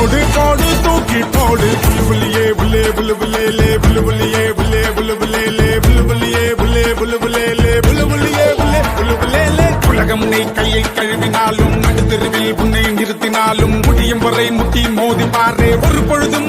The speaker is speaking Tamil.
கோடு கோடு தூக்கி போடு. புலுபுலியே புலே புலுபுலே லே புலுபுலியே புலே புலுபுலே லே புலுபுலியே புலே புலுபுலே லே புலுபுலியே புலே புலுபுலே லே. உலகம் நீ கையை கழுவினாலும் நடுத்தெருவில் உன்னை நிறுத்தினாலும் முடியும் வரை முட்டி மோதி பாரு. ஒரு பொழுது